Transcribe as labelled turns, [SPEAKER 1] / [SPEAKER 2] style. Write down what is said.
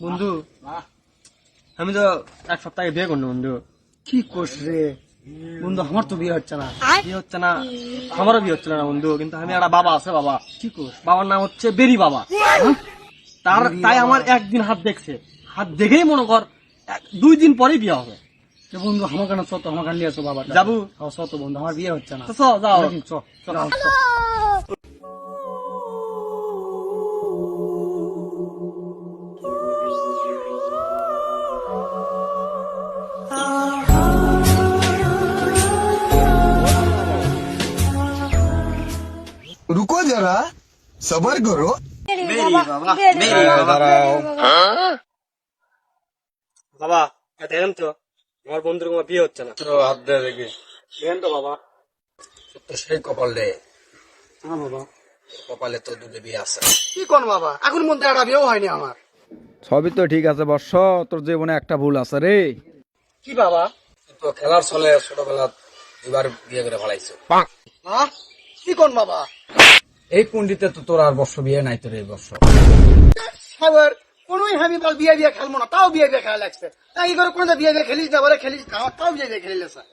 [SPEAKER 1] বন্ধু আমি তো এক সপ্তাহে বিয়ে করল বন্ধু।
[SPEAKER 2] কি কোষ রে? বন্ধু আমার তো বিয়ে হচ্ছে না।
[SPEAKER 1] বিয়ে হচ্ছে না। আমারও বিয়ে হচ্ছে না বন্ধু কিন্তু আমি একটা বাবা আছে বাবা।
[SPEAKER 2] কি কোষ
[SPEAKER 1] বাবার নাম হচ্ছে বেরি বাবা। তার তাই আমার একদিন হাত দেখছে। হাত দেখেই মনে কর দুই দিন পরেই বিয়ে হবে।
[SPEAKER 2] বন্ধু আমার কেন চত আমার কান আসো বাবা
[SPEAKER 1] যাব?
[SPEAKER 2] হ্যাঁ চত বন্ধু আমার বিয়ে হচ্ছে না।
[SPEAKER 1] চল, যাও।
[SPEAKER 2] চ
[SPEAKER 3] रुको जरा सबर करो
[SPEAKER 1] বাবা দেখেন তো আমার বন্ধুর কোনো বিয়ে হচ্ছে না
[SPEAKER 4] হাত দিয়ে দেখি
[SPEAKER 1] দেখেন তো বাবা
[SPEAKER 4] তো সেই কপাল রে
[SPEAKER 2] হ্যাঁ বাবা
[SPEAKER 4] কপালে তো দুটো বিয়ে আছে
[SPEAKER 2] কি কোন বাবা এখন মধ্যে একটা বিয়েও হয়নি আমার
[SPEAKER 5] সবই তো ঠিক আছে বর্ষ তোর জীবনে একটা ভুল আছে রে
[SPEAKER 2] কি বাবা
[SPEAKER 4] তুই তো খেলার ছলে ছোটবেলা দুবার বিয়ে করে ফেলাইছো
[SPEAKER 2] হ্যাঁ কি কোন বাবা?
[SPEAKER 4] এই পন্ডিতে তো তোর আর বর্ষ বিয়ে নাই তোর এই বর্ষ।
[SPEAKER 2] এবার কোনোই আমি বল বিয়ে বিয়ে খেলব না তাও বিয়ে বিয়ে খেলা লাগছে। তাই করে কোনো বিয়ে বিয়ে খেলিস না বলে খেলিস তাও বিয়ে বিয়ে খেলিলে স্যার